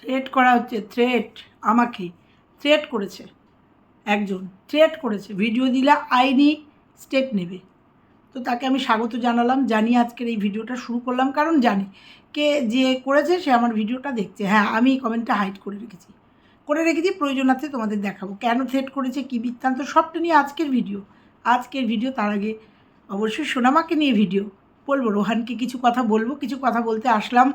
Threat করা হচ্ছে threat আমাকে থ্রেট করেছে, একজন থ্রেট করেছে ভিডিও দিলে, আইনি স্টেপ নেবে। তো তাকে আমি স্বাগত জানালাম, জানিয়ে আজকের এই ভিডিওটা শুরু করলাম, কারণ জানি কে যে করেছে, সে আমার ভিডিওটা দেখছে। হ্যাঁ আমি কমেন্টটা হাইড করে রেখেছি। করে রেখেছি, প্রয়োজন আছে তোমাদের দেখাবো। কেন থ্রেট করেছে, কী বৃত্তান্ত, সবটা নিয়ে আজকের ভিডিও আজকের ভিডিও তার আগে অবশ্যই সোনামাকে নিয়ে ভিডিও বলব, রোহানকে কিছু কথা বলব, কিছু কথা বলতে আসলাম।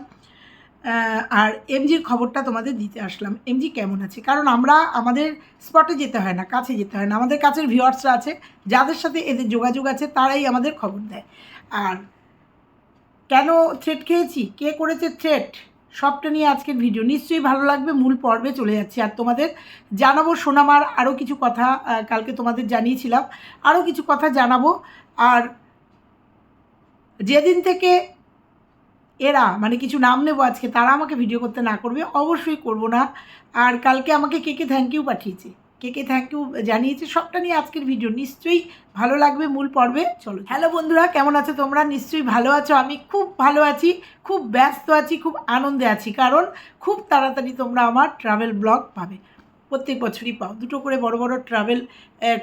আর এমজির খবরটা তোমাদের দিতে আসলাম। এমজি কেমন আছে? কারণ আমরা আমাদের স্পটে যেতে হয় না, কাছে যেতে হয় না। আমাদের কাছের ভিউয়ার্সরা আছে, যাদের সাথে এদের যোগাযোগ আছে, তারাই আমাদের খবর দেয়। আর কেন থ্রেট খেয়েছি? কে করেছে থ্রেট সবটা নিয়ে আজকের ভিডিও নিশ্চয়ই ভালো লাগবে, মূল পর্বে চলে যাচ্ছি। আর তোমাদের জানাব, সোনামার আরও কিছু কথা কালকে তোমাদের জানিয়েছিলাম। আরও কিছু কথা জানাব। আর যেদিন থেকে এরা মানে কিছু নাম নেব আজকে, তারা আমাকে ভিডিও করতে না করবে, অবশ্যই করব না। আর কালকে আমাকে কে কে থ্যাংক ইউ পাঠিয়েছে? কে কে থ্যাংক ইউ জানিয়েছে, সবটা নিয়ে আজকের ভিডিও নিশ্চয়ই ভালো লাগবে, মূল পর্বে। চলো, হ্যালো বন্ধুরা, কেমন আছো তোমরা? নিশ্চয়ই ভালো আছো, আমি খুব ভালো আছি, খুব ব্যস্ত আছি, খুব আনন্দে আছি, কারণ খুব তাড়াতাড়ি তোমরা আমার ট্রাভেল ব্লগ পাবে। প্রত্যেক বছরই পাও, দুটো করে বড় বড় ট্রাভেল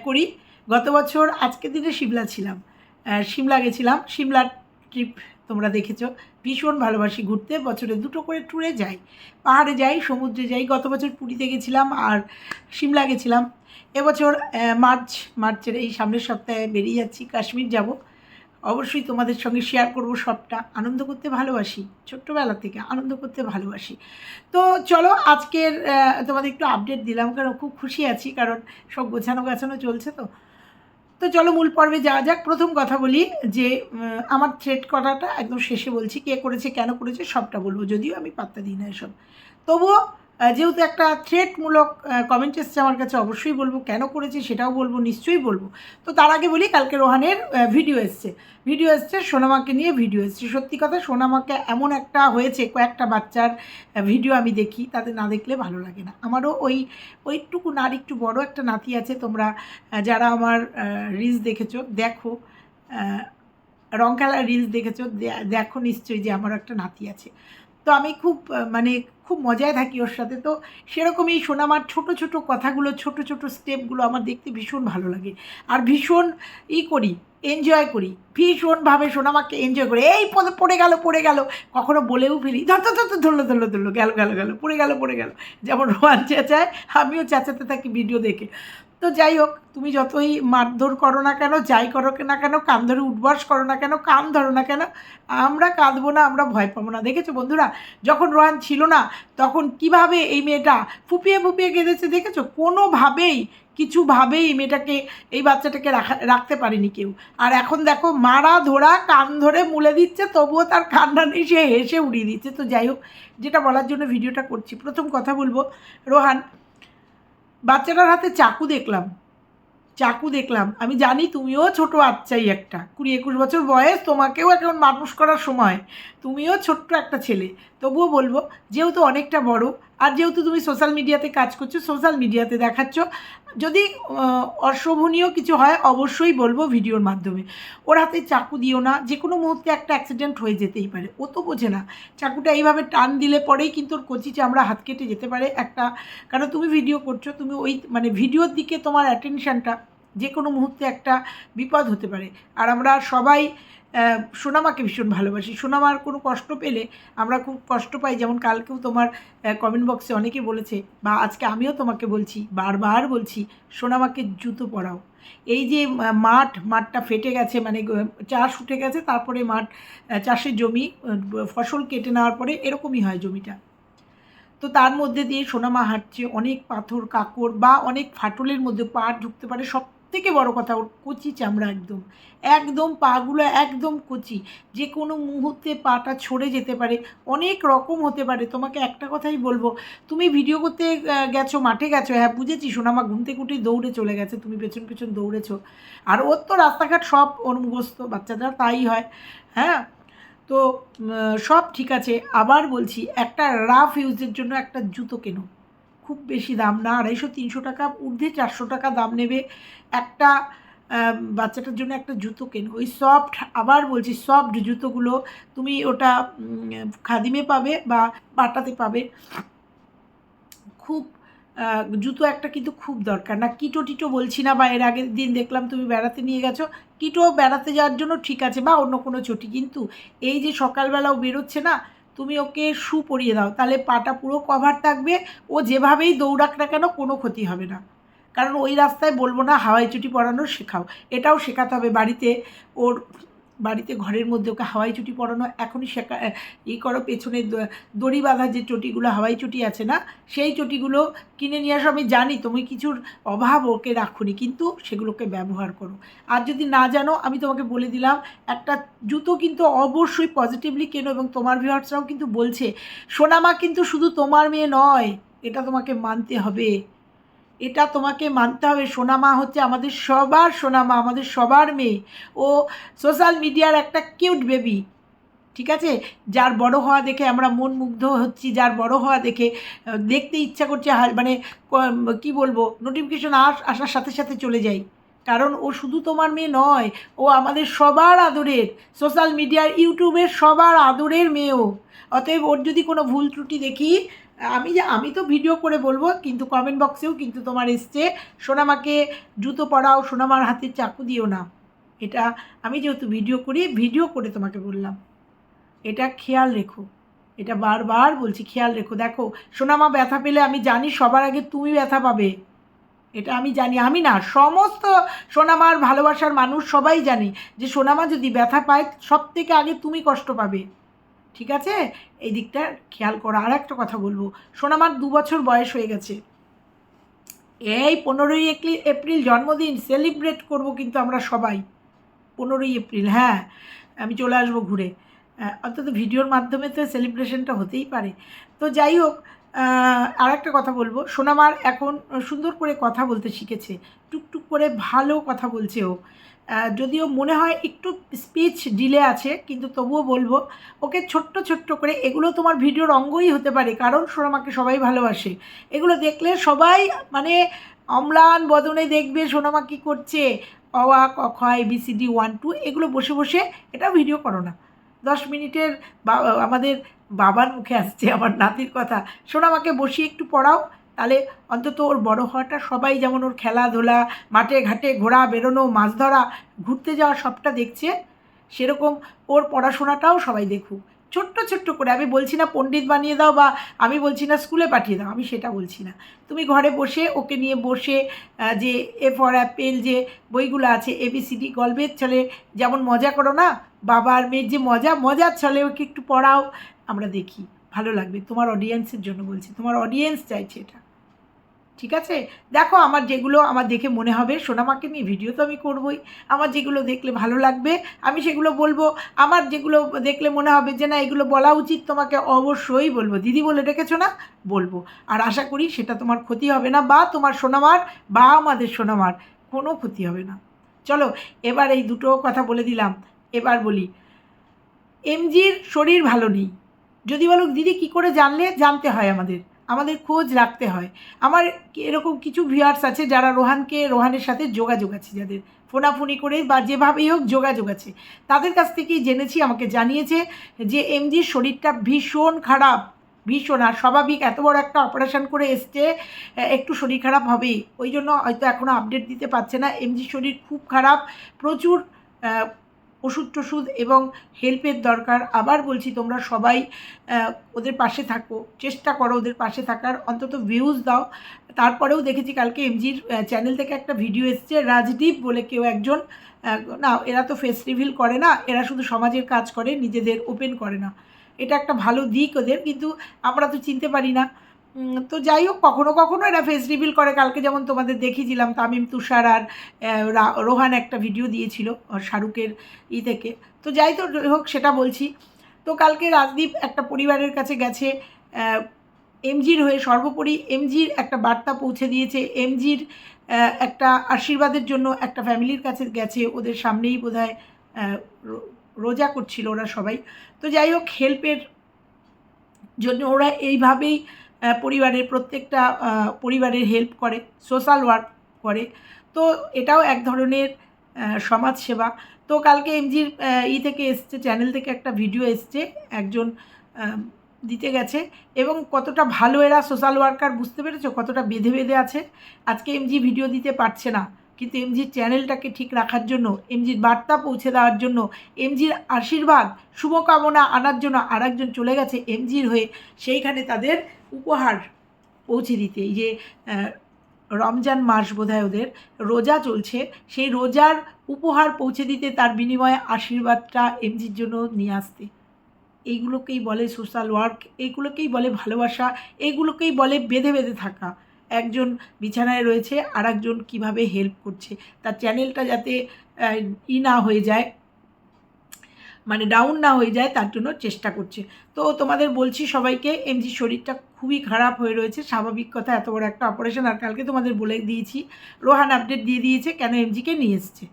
করি। গত বছর আজকের দিনে সিমলা ছিলাম সিমলা গেছিলাম সিমলার ট্রিপ তোমরা দেখেছ। ভীষণ ভালোবাসি ঘুরতে। বছরে দুটো করে ট্যুরে যাই। পাহাড়ে যাই, সমুদ্রে যাই। গত বছর পুরীতে গেছিলাম আর সিমলা গেছিলাম। এবছর মার্চ, মার্চের এই সামনের সপ্তাহে বেরিয়ে যাচ্ছি, কাশ্মীর যাব। অবশ্যই তোমাদের সঙ্গে শেয়ার করব সবটা। আনন্দ করতে ভালোবাসি। ছোট্টবেলা থেকে আনন্দ করতে ভালোবাসি। তো চলো আজকের তোমাদের একটু আপডেট দিলাম, কারণ খুব খুশি আছি, কারণ সব গোছানো গাছানো চলছে তো। তো চলো মূল পর্বে যাওয়া যাক। প্রথম কথা বলি যে আমার থ্রেড করাটা একদম শেষে বলছি, কে করেছে, কেন করেছে, সবটা বলব, যদিও আমি পাত্তা দিই না এসব। তবুও যেহেতু একটা থ্রেটমূলক কমেন্ট এসছে আমার কাছে, অবশ্যই বলব। কেন করেছি সেটাও বলব, নিশ্চয়ই বলব। তো তার আগে বলি, কালকে রোহানের ভিডিও এসছে। ভিডিও এসছে সোনামাকে নিয়ে ভিডিও এসছে। সত্যি কথা, সোনামাকে এমন একটা হয়েছে, কয়েকটা বাচ্চার ভিডিও আমি দেখি তাদের না দেখলে ভালো লাগে না। আমারও ওই, ওইটুকু না, আর একটু বড় একটা নাতি আছে, তোমরা যারা আমার রিলস দেখেছ, দেখো। রং খেলার রিলস দেখেছ দেখো নিশ্চয়ই যে আমার একটা নাতি আছে। তো আমি খুব মানে খুব মজায় থাকি ওর সাথে। তো সেরকমই সোনামার ছোট ছোট কথাগুলো ছোট ছোট স্টেপগুলো আমার দেখতে ভীষণ ভালো লাগে। আর ভীষণ ই করি এনজয় করি। ভীষণভাবে সোনামাকে এনজয় করি। এই পড়ে গেল পড়ে গেল। কখনো বলেও ফেলি ধর ধর, ধরলো ধরলো ধরলো গেল গেল গেল পড়ে গেল পড়ে গেল। যেমন রোহান চেঁচায় আমিও চেঁচাতে থাকি ভিডিও দেখে। তো যাই হোক, তুমি যতই মারধর করো না কেন, যাই করো না কেন, কান ধরে উঠবাস করো না কেন, কান ধরো না কেন, আমরা কাঁদবো না, আমরা ভয় পাবো না। দেখেছ বন্ধুরা, যখন রোহান ছিল না, তখন কীভাবে এই মেয়েটা ফুপিয়ে ফুপিয়ে কেঁদেছে দেখেছ? কোনোভাবেই, কিছুভাবেই এই মেয়েটাকে, এই বাচ্চাটাকে রাখা, রাখতে পারেনি কেউ। আর এখন দেখো, মারা ধরা, কান ধরে মুলে দিচ্ছে, তবুও তার কান্না নেই, সে হেসে উড়িয়ে দিচ্ছে। তো যাই হোক, যেটা বলার জন্য ভিডিওটা করছি। প্রথম কথা বলব, রোহান বাচ্চাটার হাতে চাকু দেখলাম। চাকু দেখলাম। আমি জানি তুমিও ছোট বাচ্চাই একটা। কুড়ি একুশ বছর বয়স, তোমাকেও এখন মানুষ করার সময়। তুমিও ছোট্ট একটা ছেলে। তবুও বলব, যেহেতু অনেকটা বড় আর যেহেতু তুমি সোশ্যাল মিডিয়াতে কাজ করছ সোশ্যাল মিডিয়াতে দেখাচ্ছ, যদি অশোভনীয় কিছু হয়, অবশ্যই বলব ভিডিওর মাধ্যমে। ওর হাতে চাকু দিও না যে কোনো মুহূর্তে একটা অ্যাক্সিডেন্ট হয়ে যেতেই পারে, ও তো বোঝে না। চাকুটা এইভাবে টান দিলে পরেই কিন্তু ওর কচি চামড়া হাত কেটে যেতে পারে একটা, কারণ তুমি ভিডিও করছ, তুমি ওই মানে ভিডিওর দিকে তোমার অ্যাটেনশানটা যে কোনো মুহূর্তে একটা বিপদ হতে পারে। আর আমরা সবাই সোনামাকে ভীষণ ভালোবাসি। সোনামার কোনো কষ্ট পেলে আমরা খুব কষ্ট পাই। যেমন কালকেও তোমার কমেন্ট বক্সে অনেকে বলেছে, বা আজকে আমিও তোমাকে বলছি, বারবার বলছি, সোনামাকে জুতো পরাও। এই যে মাঠ, মাঠটা ফেটে গেছে মানে চাষ উঠে গেছে, তারপরে মাঠ চাষের জমি ফসল কেটে নেওয়ার পরে এরকমই হয় জমিটা। তো তার মধ্যে দিয়ে সোনামা হাঁটছে, অনেক পাথর, কাকড়, বা অনেক ফাটলের মধ্যে পা ঢুকতে পারে, সব থেকে বড় কথা, ওর কচি চামড়া একদম একদম পাগুলো একদম কচি। যে কোনো মুহূর্তে পাটা ছড়ে যেতে পারে, অনেক রকম হতে পারে। তোমাকে একটা কথাই বলব, তুমি ভিডিও করতে গেছো, মাঠে গেছো হ্যাঁ বুঝেছি, সোনামা ঘুম থেকে উঠেই দৌড়ে চলে গেছে, তুমি পেছন পেছন দৌড়েছো। আর ওর তো রাস্তাঘাট সব ওর মুখস্থ বাচ্চাদের তাই হয় হ্যাঁ? তো সব ঠিক আছে। আবার বলছি, একটা রাফ ইউজের জন্য একটা জুতো কেনো। খুব বেশি দাম না, আড়াইশো, তিনশো টাকা, ঊর্ধ্বে চারশো টাকা দাম নেবে। একটা বাচ্চাটার জন্য একটা জুতো কেনো, ওই সফট আবার বলছি সফট জুতোগুলো তুমি ওটা খাদিমে পাবে বা বাটাতে পাবে। খুব জুতো একটা কিন্তু খুব দরকার। না, কিটো টিটো বলছি না বা এর আগের দিন দেখলাম তুমি বেড়াতে নিয়ে গেছো, কিটো বেড়াতে যাওয়ার জন্য ঠিক আছে বা অন্য কোনো চটি, কিন্তু এই যে সকালবেলাও বেরোচ্ছে না তুমি ওকে শু পরিয়ে দাও, তাহলে পাটা পুরো কভার থাকবে, ও যেভাবেই দৌড়াক না কেন কোনো ক্ষতি হবে না। কারণ ওই রাস্তায় বলব না, হাওয়াই চুটি পরানো শেখাও, এটাও শেখাতে হবে বাড়িতে, ওর বাড়িতে ঘরের মধ্যে ওকে হাওয়াই চটি পরানো, এখনই শেখা ই করো পেছনে দড়ি বাঁধা যে চটিগুলো, হাওয়াই চটি আছে না, সেই চটিগুলো কিনে নিয়ে আসো, আমি জানি তুমি কিছুর অভাব ওকে রাখুনি, কিন্তু সেগুলোকে ব্যবহার করো। আর যদি না জানো, আমি তোমাকে বলে দিলাম, একটা জুতো কিন্তু অবশ্যই পজিটিভলি কেনো এবং তোমার ভিউয়ার্সরাও কিন্তু বলছে, সোনামা কিন্তু শুধু তোমার মেয়ে নয়, এটা তোমাকে মানতে হবে। এটা তোমাকে মানতে হবে। সোনামা হচ্ছে আমাদের সবার সোনামা আমাদের সবার মেয়ে। ও সোশ্যাল মিডিয়ার একটা কিউট বেবি ঠিক আছে? যার বড় হওয়া দেখে আমরা মন মুগ্ধ হচ্ছি, যার বড় হওয়া দেখে দেখতে ইচ্ছা করছে মানে ক- বলব নোটিফিকেশন আস, আসার সাথে সাথে চলে যাই। কারণ ও শুধু তোমার মেয়ে নয়, ও আমাদের সবার আদরের সোশ্যাল মিডিয়ার ইউটিউবের সবার আদরের মেয়েও। অতএব ওর যদি কোনো ভুল ত্রুটি দেখি আমি যে, আমি তো ভিডিও করে বলব, কিন্তু কমেন্ট বক্সেও কিন্তু তোমার এসছে, সোনামাকে জুতো পরাও, সোনামার হাতে চাকু দিও না। এটা আমি যেহেতু ভিডিও করি ভিডিও করে তোমাকে বললাম। এটা খেয়াল রেখো। এটা বারবার বলছি, খেয়াল রেখো। দেখো, সোনামা ব্যথা পেলে আমি জানি সবার আগে তুমি ব্যথা পাবে। এটা আমি জানি। আমি না, সমস্ত সোনামার ভালোবাসার মানুষ সবাই জানি যে, সোনামা যদি ব্যথা পায় সব থেকে আগে তুমি কষ্ট পাবে। ঠিক আছে? এই দিকটা খেয়াল করো আর একটা কথা বলব। সোনামার দু বছর বয়স হয়ে গেছে। এই পনেরোই এপ্রিল জন্মদিন, সেলিব্রেট করব কিন্তু আমরা সবাই। পনেরোই এপ্রিল হ্যাঁ। আমি চলে আসব ঘুরে। অন্তত ভিডিওর মাধ্যমে তো সেলিব্রেশনটা হতেই পারে। তো যাই হোক আর একটা কথা বলব। সোনামার এখন সুন্দর করে কথা বলতে শিখেছে। টুকটুক করে ভালো কথা বলছে ও। যদিও মনে হয় একটু স্পিচ ডিলে আছে, কিন্তু তবুও বলব, ওকে ছোট্ট ছোট্ট করে, এগুলো তোমার ভিডিওর অঙ্গই হতে পারে, কারণ সোনামাকে সবাই ভালোবাসে। এগুলো দেখলে সবাই মানে অম্লান বদনে দেখবে সোনামা কী করছে, অওয়া ক খ এবিসিডি ওয়ান, টু, এগুলো বসে বসে এটা ভিডিও করো না। দশ মিনিটের আমাদের বাবার মুখে আসছে আমার নাতির কথা। সোনামাকে বসিয়ে একটু পড়াও তাহলে অন্তত ওর বড় হওয়াটা সবাই যেমন ওর খেলাধুলা, মাঠে ঘাটে ঘোরা, বেরোনো, মাছ ধরা, ঘুরতে যাওয়া সবটা দেখছে, সেরকম ওর পড়াশোনাটাও সবাই দেখুক। ছোট্ট ছোট্ট করে, আমি বলছি না পণ্ডিত বানিয়ে দাও বা আমি বলছি না স্কুলে পাঠিয়ে দাও, আমি সেটা বলছি না। তুমি ঘরে বসে, ওকে নিয়ে বসে যে এ ফর অ্যাপেল যে বইগুলো আছে এবিসিডি গল্পের ছলে যেমন মজা করো না, বাবা আর মেয়ের যে মজা, মজার ছলে ওকে একটু পড়াও, আমরা দেখি। ভালো লাগবে। তোমার অডিয়েন্সের জন্য বলছি, তোমার অডিয়েন্স চাইছে এটা। ঠিক আছে? দেখো, আমার যেগুলো আমার দেখে মনে হবে, সোনামাকে নিয়ে ভিডিও তো আমি করবই। আমার যেগুলো দেখলে ভালো লাগবে, আমি সেগুলো বলব। আমার যেগুলো দেখলে মনে হবে যে, না, এগুলো বলা উচিত, তোমাকে অবশ্যই বলব। দিদি বলে রেখেছো না? বলব। আর আশা করি সেটা তোমার ক্ষতি হবে না, বা তোমার সোনামার, বা আমাদের সোনামার কোনো ক্ষতি হবে না। চলো, এবার এই দুটো কথা বলে দিলাম। এবার বলি, এমজির শরীর ভালো নেই। যদি বলো, দিদি, কি করে জানলে? জানতে হয় আমাদের। আমাদের খোঁজ রাখতে হয়। আমার এরকম কিছু ভিউয়ার্স আছে যারা রোহানকে, রোহানের সাথে যোগাযোগ আছে, যাদের ফোনাফোনি করে বা যেভাবেই হোক যোগাযোগ আছে। তাদের কাছ থেকেই জেনেছি, আমাকে জানিয়েছে যে এমজির শরীরটা ভীষণ খারাপ, ভীষণ, আর স্বাভাবিক এত বড় একটা অপারেশন করে এসছে একটু শরীর খারাপ হবেই। ওই জন্য হয়তো এখনও আপডেট দিতে পারছে না। এমজির শরীর খুব খারাপ, প্রচুর ওষুধ টষুধ এবং হেল্পের দরকার। আবার বলছি, তোমরা সবাই ওদের পাশে থাকো। চেষ্টা করো ওদের পাশে থাকার। অন্তত ভিউজ দাও। তারপরেও দেখেছি, কালকে এমজির চ্যানেল থেকে একটা ভিডিও এসছে, রাজদীপ বলে কেউ একজন না, এরা তো ফেস রিভিল করে না, এরা শুধু সমাজের কাজ করে, নিজেদের ওপেন করে না। এটা একটা ভালো দিক ওদের, কিন্তু আমরা তো চিনতে পারি না। তো যাই হোক, কখনো কখনো এরা ফেস রিভিল করে। কালকে যেমন তোমাদের দেখিয়েছিলাম, তামিম, তুষার আর রোহান একটা ভিডিও দিয়েছিল শাহরুখের ই থেকে। তো যাই তো হোক, সেটা বলছি। তো কালকে রাজদীপ একটা পরিবারের কাছে গেছে এমজির হয়ে, সর্বোপরি এমজির একটা বার্তা পৌঁছে দিয়েছে। এমজির একটা আশীর্বাদের জন্য একটা ফ্যামিলির কাছে গেছে, ওদের সামনেই বোধ রোজা করছিল ওরা সবাই। তো যাই হোক হেল্পের জন্য ওরা এইভাবেই পরিবারের প্রত্যেকটা পরিবারের হেল্প করে সোশ্যাল ওয়ার্ক করে। তো এটাও এক ধরনের সমাজসেবা। তো কালকে এমজির ই থেকে এসছে চ্যানেল থেকে একটা ভিডিও এসছে, একজন দিতে গেছে। এবং কতটা ভালো এরা সোশ্যাল ওয়ার্কার বুঝতে পেরেছ? কতটা বেঁধে বেঁধে আছে? আজকে এমজি ভিডিও দিতে পারছে না। কিন্তু এমজির চ্যানেলটাকে ঠিক রাখার জন্য এমজির বার্তা পৌঁছে দেওয়ার জন্য এমজির আশীর্বাদ, শুভকামনা আনার জন্য আরেকজন চলে গেছে এমজির হয়ে, সেইখানে তাদের উপহার পৌঁছে দিতে। যে রমজান মাস বোধহয় ওদের, রোজা চলছে, সেই রোজার উপহার পৌঁছে দিতে তার বিনিময়ে আশীর্বাদটা এমজির জন্য নিয়ে আসতে। এইগুলোকেই বলে সোশ্যাল ওয়ার্ক এইগুলোকেই বলে ভালোবাসা, এইগুলোকেই বলে বেঁধে বেঁধে থাকা। একজন বিছানায় রয়েছে আর একজন কীভাবে হেল্প করছে। তার চ্যানেলটা যাতে ই না হয়ে যায় মানে ডাউন না হয়ে যায়, তার জন্য চেষ্টা করছে। তো তোমাদের বলছি সবাইকে এমজি শরীরটা খুবই খারাপ হয়ে রয়েছে। স্বাভাবিক কথা, এত বড় একটা অপারেশন আর কালকে তোমাদের বলে দিয়েছি। রোহান আপডেট দিয়ে দিয়েছে কেন এমজিকে নিয়ে এসছে।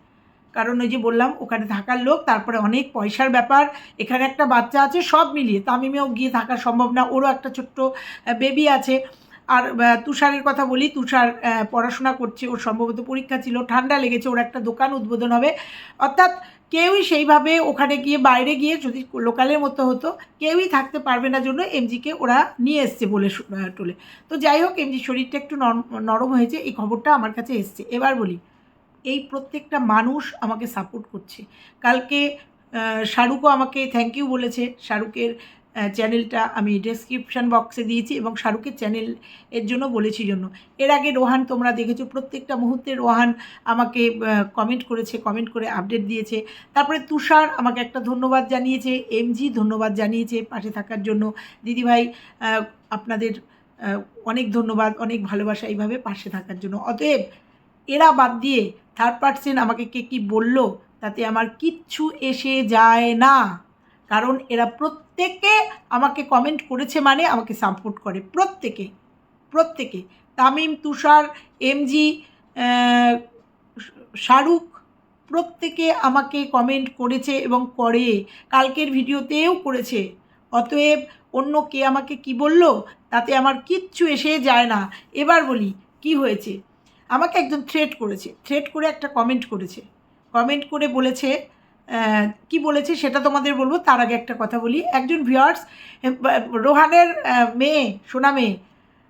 কারণ ওই যে বললাম, ওখানে থাকার লোক, তারপরে অনেক পয়সার ব্যাপার, এখানে একটা বাচ্চা আছে, সব মিলিয়ে, তামিমেও গিয়ে থাকা সম্ভব না, ওরও একটা ছোট্ট বেবি আছে। আর তুষারের কথা বলি, তুষার পড়াশোনা করছে, ওর সম্ভবত পরীক্ষা ছিল, ঠান্ডা লেগেছে, ওর একটা দোকান উদ্বোধন হবে। অর্থাৎ কেউই সেইভাবে ওখানে গিয়ে বাইরে গিয়ে যদি লোকালের মতো হতো, কেউই থাকতে পারবে না জন্য এমজিকে ওরা নিয়ে এসছে বলে টোলে। তো যাই হোক, এমজি শরীরটা একটু নরম হয়েছে, এই খবরটা আমার কাছে এসছে। এবার বলি, এই প্রত্যেকটা মানুষ আমাকে সাপোর্ট করছে। কালকে শাহরুখও আমাকে থ্যাংক ইউ বলেছে, শাহরুখের চ্যানেলটা আমি ডেসক্রিপশান বক্সে দিয়েছি এবং শাহরুখের চ্যানেল এর জন্য বলেছি জন্য। এর আগে রোহান, তোমরা দেখেছ প্রত্যেকটা মুহূর্তে রোহান আমাকে কমেন্ট করেছে কমেন্ট করে আপডেট দিয়েছে। তারপরে তুষার আমাকে একটা ধন্যবাদ জানিয়েছে এমজি ধন্যবাদ জানিয়েছে পাশে থাকার জন্য। দিদিভাই আপনাদের অনেক ধন্যবাদ, অনেক ভালোবাসা এইভাবে পাশে থাকার জন্য। অতএব এরা বাদ দিয়ে থার্ড পার্সেন আমাকে কে কী বলল তাতে আমার কিচ্ছু এসে যায় না। কারণ এরা প্রত্যেকে আমাকে কমেন্ট করেছে মানে আমাকে সাপোর্ট করে, প্রত্যেকে প্রত্যেকে। তামিম, তুষার এমজি শাহরুখ, প্রত্যেকে আমাকে কমেন্ট করেছে এবং করে। কালকের ভিডিওতেও করেছে। অতএব অন্য কে আমাকে কি বলল, তাতে আমার কিচ্ছু এসে যায় না। এবার বলি, কি হয়েছে? আমাকে একজন থ্রেট করেছে। থ্রেট করে একটা কমেন্ট করেছে। কমেন্ট করে বলেছে কি বলেছে সেটা তোমাদের বলব, তার আগে একটা কথা বলি। একজন ভিউয়ার্স রোহানের মেয়ে সোনা মেয়ে,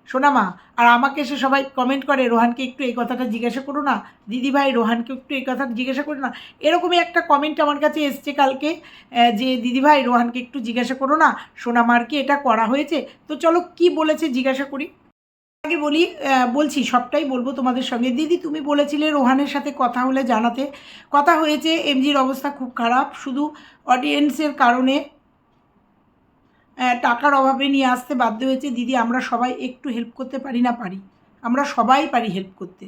সোনামা আর আমাকে এসে সবাই কমেন্ট করে, রোহানকে একটু এই কথাটা জিজ্ঞাসা করো না দিদিভাই রোহানকে একটু এই কথাটা জিজ্ঞাসা করো না। এরকমই একটা কমেন্ট আমার কাছে এসছে কালকে যে দিদিভাই রোহানকে একটু জিজ্ঞাসা করো না, সোনামার কি এটা করা হয়েছে? তো চলো কি বলেছে জিজ্ঞাসা করি। আগে বলি বলছি, সবটাই বলব তোমাদের সঙ্গে। দিদি, তুমি বলেছিলে রোহানের সাথে কথা হলে জানাতে। কথা হয়েছে, এমজির অবস্থা খুব খারাপ। শুধু অডিয়েন্সের কারণে টাকার অভাবে নিয়ে আসতে বাধ্য হয়েছে। দিদি, আমরা সবাই একটু হেল্প করতে পারি না পারি। আমরা সবাই পারি হেল্প করতে।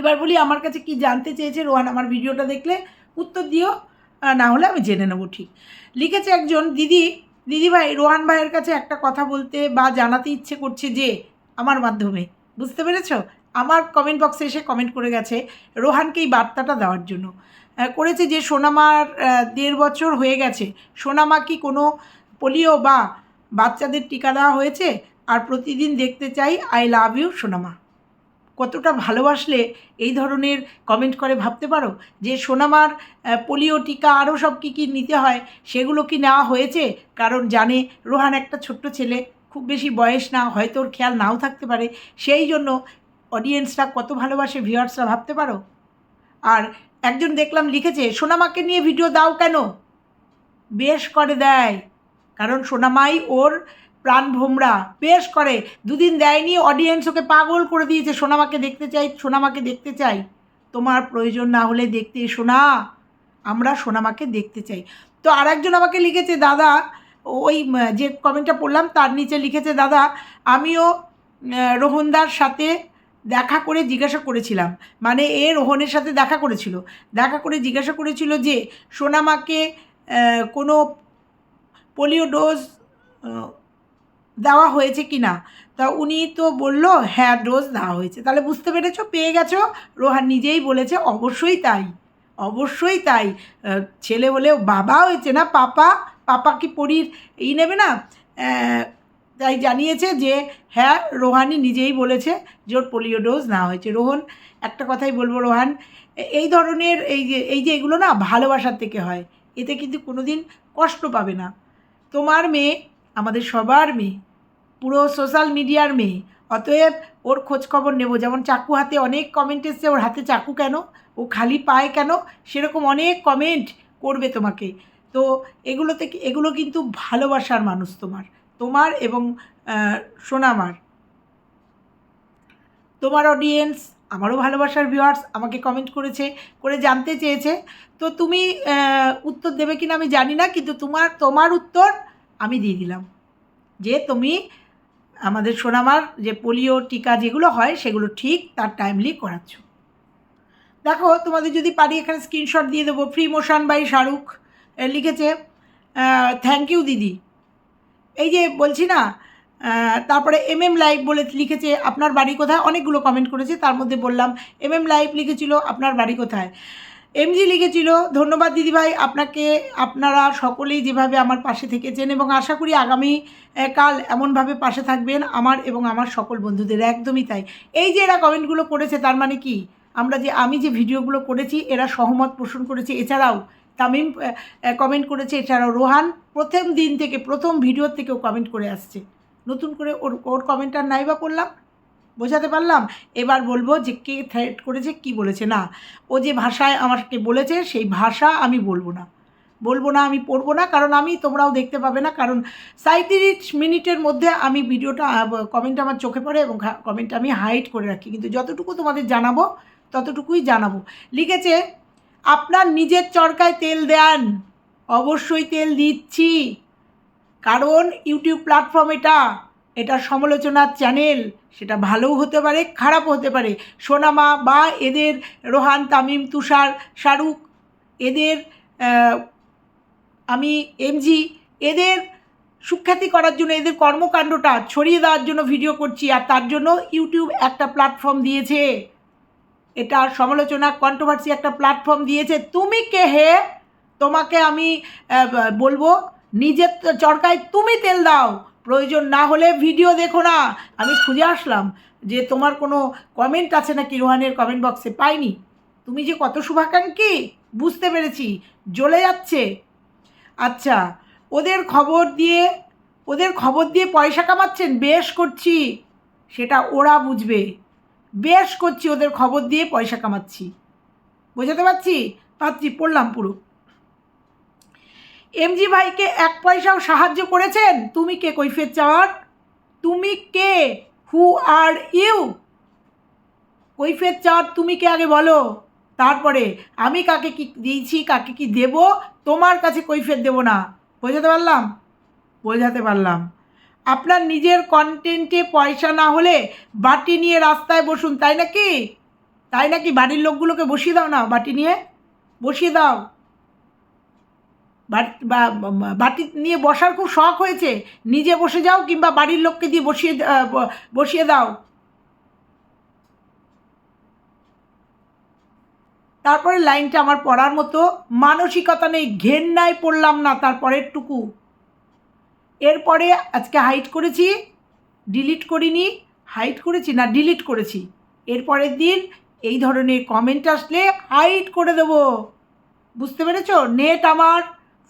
এবার বলি, আমার কাছে কি জানতে চেয়েছে রোহান, আমার ভিডিওটা দেখলে উত্তর দিও না হলে আমি জেনে নেব ঠিক। লিখেছে একজন, দিদি দিদি ভাই রোহান ভাইয়ের কাছে একটা কথা বলতে বা জানাতে ইচ্ছে করছে যে, আমার মাধ্যমে। বুঝতে পেরেছ? আমার কমেন্ট বক্সে এসে কমেন্ট করে গেছে রোহানকে এই বার্তাটা দেওয়ার জন্য। করেছে যে, সোনামার দেড় বছর হয়ে গেছে। সোনামা কি কোনো পোলিও বা বাচ্চাদের টিকা দেওয়া হয়েছে? আর প্রতিদিন দেখতে চাই আই লাভ ইউ সোনামা। কতটা ভালোবাসলে এই ধরনের কমেন্ট করে ভাবতে পারো? যে সোনামার পোলিও টিকা আরও সব কী কী নিতে হয়, সেগুলো কি নেওয়া হয়েছে? কারণ জানে রোহান একটা ছোট্ট ছেলে, খুব বেশি বয়স না, হয়তো ওর খেয়াল নাও থাকতে পারে। সেই জন্য অডিয়েন্সরা কত ভালোবাসে ভিউয়ার্সরা ভাবতে পারো? আর একজন দেখলাম লিখেছে, সোনামাকে নিয়ে ভিডিও দাও কেন? বেশ করে দেয়। কারণ সোনামাই ওর প্রাণ ভোমরা। বেশ করে, দুদিন দেয়নি অডিয়েন্স ওকে পাগল করে দিয়েছে। সোনামাকে দেখতে চাই, সোনামাকে দেখতে চাই। তোমার প্রয়োজন না হলে দেখতে এসো না। আমরা সোনামাকে দেখতে চাই। তো আর একজন আমাকে লিখেছে, দাদা, ওই যে কমেন্টটা পড়লাম, তার নিচে লিখেছে, দাদা, আমিও রোহনদার সাথে দেখা করে জিজ্ঞাসা করেছিলাম। মানে এ রোহনের সাথে দেখা করেছিল। দেখা করে জিজ্ঞাসা করেছিল যে, সোনামাকে কোনো পোলিও ডোজ দেওয়া হয়েছে কি না? তা উনি তো বলল হ্যাঁ ডোজ দেওয়া হয়েছে। তাহলে বুঝতে পেরেছ? পেয়ে গেছো? রোহান নিজেই বলেছে, অবশ্যই তাই অবশ্যই তাই। ছেলে হলেও বাবা হয়েছে না? পাপা? পাপা কি পরীর এই নেবে না? তাই জানিয়েছে যে হ্যাঁ রোহানি নিজেই বলেছে যে ওর পোলিও ডোজ নেওয়া হয়েছে। রোহন, একটা কথাই বলব রোহান এই ধরনের এই যে এই যে এগুলো না ভালোবাসার থেকে হয়, এতে কিন্তু কোনো দিন কষ্ট পাবে না। তোমার মেয়ে, আমাদের সবার মেয়ে। পুরো সোশ্যাল মিডিয়ার মেয়ে। অতএব ওর খোঁজ খবর নেব। যেমন চাকু হাতে অনেক কমেন্ট এসছে, ওর হাতে চাকু কেন? ও খালি পায় কেন? সেরকম অনেক কমেন্ট করবে তোমাকে। তো এগুলো থেকে, এগুলো কিন্তু ভালোবাসার মানুষ তোমার। তোমার এবং সোনামার। তোমার অডিয়েন্স আমারও ভালোবাসার ভিউয়ার্স আমাকে কমেন্ট করেছে, করে জানতে চেয়েছে। তো তুমি উত্তর দেবে কিনা আমি জানি না, কিন্তু তোমার তোমার উত্তর আমি দিয়ে দিলাম। যে তুমি আমাদের সোনামার যে পোলিও টিকা যেগুলো হয়, সেগুলো ঠিক তার টাইমলি করাচ্ছ। দেখো, তোমাদের যদি পারি এখানে স্ক্রিনশট দিয়ে দেবো। ফ্রি মোশন বাই শাহরুখ লিখেছে থ্যাংক ইউ দিদি। এই যে বলছি না তারপরে এম এম লাইভ বলে লিখেছে, আপনার বাড়ি কোথায়? অনেকগুলো কমেন্ট করেছে, তার মধ্যে বললাম এম এম লাইভ লিখেছিল, আপনার বাড়ি কোথায়? এমজি লিখেছিল, ধন্যবাদ দিদিভাই, আপনাকে, আপনারা সকলেই যেভাবে আমার পাশে থেকেছেন এবং আশা করি আগামী কাল এমনভাবে পাশে থাকবেন আমার এবং আমার সকল বন্ধুদের, একদমই তাই। এই যে এরা কমেন্টগুলো করেছে, তার মানে কি? আমরা যে, আমি যে ভিডিওগুলো করেছি, এরা সহমত পোষণ করেছে। এছাড়াও তামিম কমেন্ট করেছে, এছাড়াও রোহান প্রথম দিন থেকে, প্রথম ভিডিও থেকেও কমেন্ট করে আসছে। নতুন করে ওর ওর কমেন্ট আর নাই বা পড়লাম বোঝাতে পারলাম? এবার বলব যে কে থ্রেট করেছে, কি বলেছে? না, ও যে ভাষায় আমাকে বলেছে, সেই ভাষা আমি বলব না। বলব না, আমি পড়ব না, কারণ আমি, তোমরাও দেখতে পাবে না। কারণ সাঁত্রিশ মিনিটের মধ্যে আমি ভিডিওটা কমেন্ট আমার চোখে পড়ে এবং কমেন্ট আমি হাইড করে রাখি। কিন্তু যতটুকু তোমাদের জানাব, ততটুকুই জানাব। লিখেছে, আপনার নিজের চরকায় তেল দেন। অবশ্যই তেল দিচ্ছি। কারণ ইউটিউব প্ল্যাটফর্ম এটা। এটা সমালোচনার চ্যানেল, সেটা ভালোও হতে পারে, খারাপও হতে পারে। সোনামা বা এদের রোহান, তামিম, তুষার, শাহরুখ, এদের আমি এমজি এদের সুখ্যাতি করার জন্য, এদের কর্মকাণ্ডটা ছড়িয়ে দেওয়ার জন্য ভিডিও করছি, আর তার জন্য ইউটিউব একটা প্ল্যাটফর্ম দিয়েছে। এটা সমালোচনা কন্ট্রোভার্সি একটা প্ল্যাটফর্ম দিয়েছে। তুমি কে হে? তোমাকে আমি বলব, নিজের চরকায় তুমি তেল দাও। প্রয়োজন না হলে ভিডিও দেখো না। আমি খুঁজে আসলাম যে তোমার কোনো কমেন্ট আছে নাকি রোহানের কমেন্ট বক্সে পাইনি। তুমি যে কত শুভাকাঙ্ক্ষী? বুঝতে পেরেছি। জ্বলে যাচ্ছে। আচ্ছা ওদের খবর দিয়ে, ওদের খবর দিয়ে পয়সা কামাচ্ছেন? বেশ করছি। সেটা ওরা বুঝবে। বেশ করছি ওদের খবর দিয়ে পয়সা কামাচ্ছি। বোঝাতে পারছি? পাচ্ছি, পড়লাম পুরো। এমজি ভাইকে এক পয়সাও সাহায্য করেছেন? তুমি কে, কৈফিয়ত চাওয়ার? তুমি কে? হু আর ইউ কৈফিয়ত চাওয়ার তুমি কে আগে বলো? তারপরে, আমি কাকে কি দিয়েছি, কাকে কি দেব? তোমার কাছে কৈফিয়ত দেব না। বোঝাতে পারলাম? বোঝাতে পারলাম। আপনার নিজের কন্টেন্টে পয়সা না হলে বাটি নিয়ে রাস্তায় বসুন, তাই নাকি? তাই নাকি বাড়ির লোকগুলোকে বসিয়ে দাও না, বাটি নিয়ে? বসিয়ে দাও। বা- বাটি নিয়ে বসার খুব শখ হয়েছে। নিজে বসে যাও কিংবা বাড়ির লোককে দিয়ে বসিয়ে বসিয়ে দাও। তারপরে লাইনটা আমার পড়ার মতো, মানসিকতা নেই, ঘেন্নায় পড়লাম না তারপরের টুকু এরপরে আজকে হাইট করেছি ডিলিট করিনি হাইট করেছি না ডিলিট করেছি। এরপরের দিন এই ধরনের কমেন্ট আসলে হাইট করে দেবো। বুঝতে পেরেছ? নেট আমার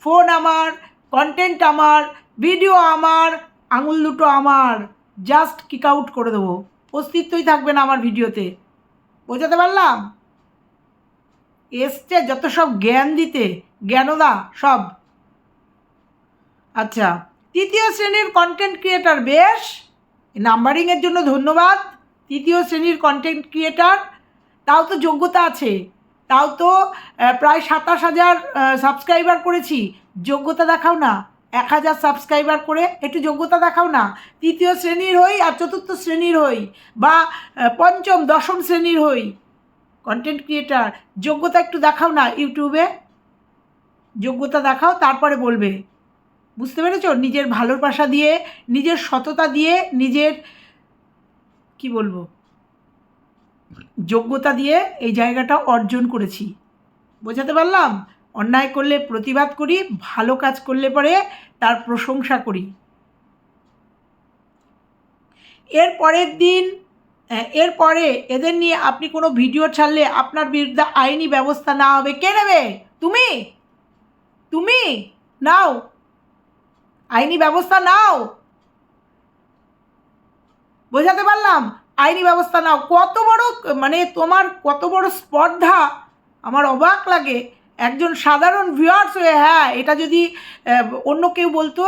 ফোন আমার কন্টেন্ট আমার ভিডিও আমার, আঙুল দুটো আমার। জাস্ট কিক আউট করে দেবো। অস্তিত্বই থাকবে না আমার ভিডিওতে বোঝাতে পারলাম? এসছে যত সব জ্ঞান দিতে। জ্ঞানদা, সব। আচ্ছা তৃতীয় শ্রেণির কন্টেন্ট ক্রিয়েটার বেশ। নাম্বারিংয়ের জন্য ধন্যবাদ। তৃতীয় শ্রেণির কন্টেন্ট ক্রিয়েটার তাও তো যোগ্যতা আছে। তাও তো প্রায় সাতাশ হাজার সাবস্ক্রাইবার করেছি। যোগ্যতা দেখাও না। এক হাজার সাবস্ক্রাইবার করে একটু যোগ্যতা দেখাও না। তৃতীয় শ্রেণির হই আর চতুর্থ শ্রেণির হই বা পঞ্চম, দশম শ্রেণির হই। কন্টেন্ট ক্রিয়েটার যোগ্যতা একটু দেখাও না ইউটিউবে। যোগ্যতা দেখাও, তারপরে বলবে। বুঝতে পেরেছ? নিজের ভালোবাসা দিয়ে, নিজের সততা দিয়ে, নিজের, কি বলব? যোগ্যতা দিয়ে এই জায়গাটা অর্জন করেছি। বোঝাতে পারলাম? অন্যায় করলে প্রতিবাদ করি, ভালো কাজ করলে পরে তার প্রশংসা করি। এর পরের দিন এরপরে এদের নিয়ে আপনি কোনো ভিডিও ছাড়লে আপনার বিরুদ্ধে আইনি ব্যবস্থা না হবে। কে নেবে? তুমি? তুমি? নাও। আইনি ব্যবস্থা নাও। বোঝাতে পারলাম? আইনি ব্যবস্থা নাও। কত বড় মানে তোমার কত বড় স্পর্ধা, আমার অবাক লাগে। একজন সাধারণ ভিউয়ার্স হয়ে হ্যাঁ এটা যদি অন্য কেউ বলতো,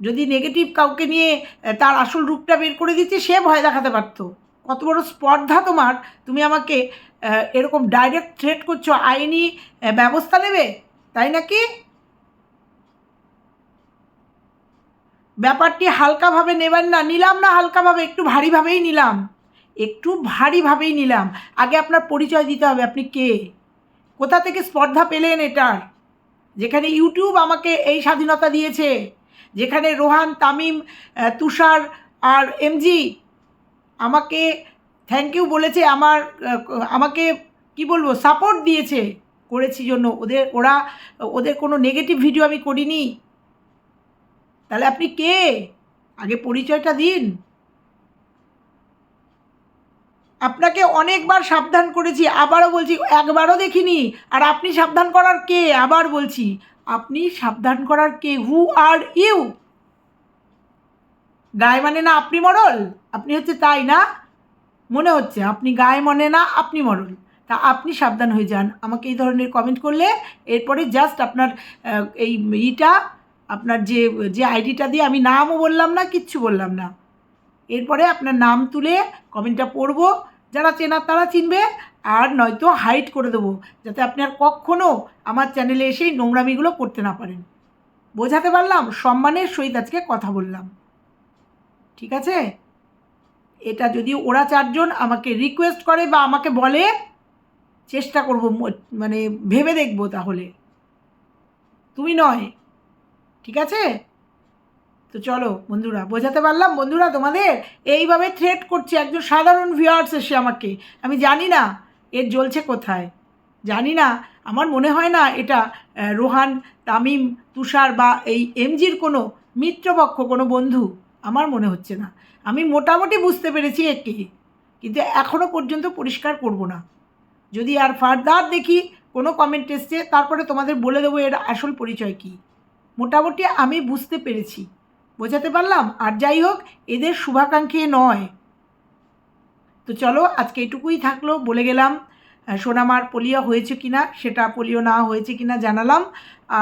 যদি নেগেটিভ কাউকে নিয়ে তার আসল রূপটা বের করে দিচ্ছে, সে ভয় দেখাতে পারতো। কত বড় স্পর্ধা তোমার। তুমি আমাকে এরকম ডাইরেক্ট থ্রেট করছ, আইনি ব্যবস্থা নেবে? তাই নাকি? ব্যাপারটি হালকাভাবে নেবেন না, নিলাম না হালকাভাবে, একটু ভারীভাবেই নিলাম। একটু ভারীভাবেই নিলাম। আগে আপনার পরিচয় দিতে হবে, আপনি কে? কোথা থেকে স্পর্ধা পেলেন এটার? যেখানে ইউটিউব আমাকে এই স্বাধীনতা দিয়েছে, যেখানে রোহান, তামিম তুষার আর এমজি আমাকে থ্যাংক ইউ বলেছে, আমার আমাকে কি বলব সাপোর্ট দিয়েছে করেছি জন্য। ওদের, ওরা, ওদের কোনো নেগেটিভ ভিডিও আমি করিনি। তাহলে আপনি কে? আগে পরিচয়টা দিন। আপনাকে অনেকবার সাবধান করেছি, আবারও বলছি, একবারও দেখিনি। আর আপনি সাবধান করার কে? আবার বলছি, আপনি সাবধান করার কে? হু আর ইউ গায়ে মানে না আপনি মরল? আপনি হচ্ছে তাই না? মনে হচ্ছে, আপনি গায়ে মানে না আপনি মরল। তা আপনি সাবধান হয়ে যান। আমাকে এই ধরনের কমেন্ট করলে, এরপরে জাস্ট আপনার এই ইটা আপনার যে যে আইডিটা দিয়ে আমি নামও বললাম না, কিচ্ছু বললাম না। এরপরে আপনার নাম তুলে কমেন্টটা পড়ব, যারা চেনার তারা চিনবে, আর নয়তো হাইড করে দেবো, যাতে আপনি আর কখনও আমার চ্যানেলে এসেই নোংরামিগুলো করতে না পারেন। বোঝাতে পারলাম, সম্মানের সহিত আজকে কথা বললাম। ঠিক আছে? এটা যদি ওরা চারজন আমাকে রিকোয়েস্ট করে বা আমাকে বলে, চেষ্টা করব মানে ভেবে দেখব তাহলে। তুমি নয় ঠিক আছে? তো চলো বন্ধুরা, বোঝাতে পারলাম বন্ধুরা তোমাদের এইভাবে থ্রেট করছে একজন সাধারণ ভিউয়ার্স এসে আমাকে। আমি জানি না এর জ্বলছে কোথায়। জানি না, আমার মনে হয় না এটা রোহান, তামিম, তুষার বা এই এমজির কোনো মিত্রপক্ষ, কোনো বন্ধু, আমার মনে হচ্ছে না। আমি মোটামুটি বুঝতে পেরেছি একে, কিন্তু এখনও পর্যন্ত পরিষ্কার করব না। যদি আর ফার্দার দেখি, কোনো কমেন্ট এসছে, তারপরে তোমাদের বলে দেবো এর আসল পরিচয় কী। মোটামুটি আমি বুঝতে পেরেছি। বোঝাতে পারলাম? আর যাই হোক, এদের শুভাকাঙ্ক্ষী নয়। তো চলো, আজকে এটুকুই থাকল, বলে গেলাম সোনামার পোলিও হয়েছে কি না সেটা পোলিও না হয়েছে কি না জানালাম।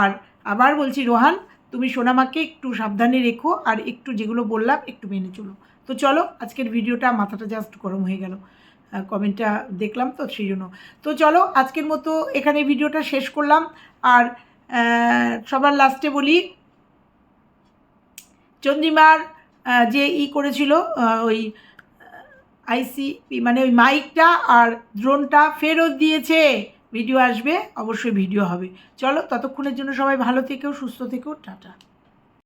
আর আবার বলছি, রোহান, তুমি সোনামাকে একটু সাবধানে রেখো, আর একটু যেগুলো বললাম, একটু মেনে চলো। তো চলো, আজকের ভিডিওটা মাথাটা জাস্ট গরম হয়ে গেল। কমেন্টটা দেখলাম তো, সেই জন্য। তো চলো, আজকের মতো এখানে ভিডিওটা শেষ করলাম। আর সবার লাস্টে বলি, চন্দ্রিমার যে ই করেছিল ওই আইসি মানে ওই মাইকটা আর ড্রোনটা ফেরত দিয়েছে। ভিডিও আসবে, অবশ্যই ভিডিও হবে। চলো, ততক্ষণের জন্য সবাই ভালো থেকেও, সুস্থ থেকেও, টাটা।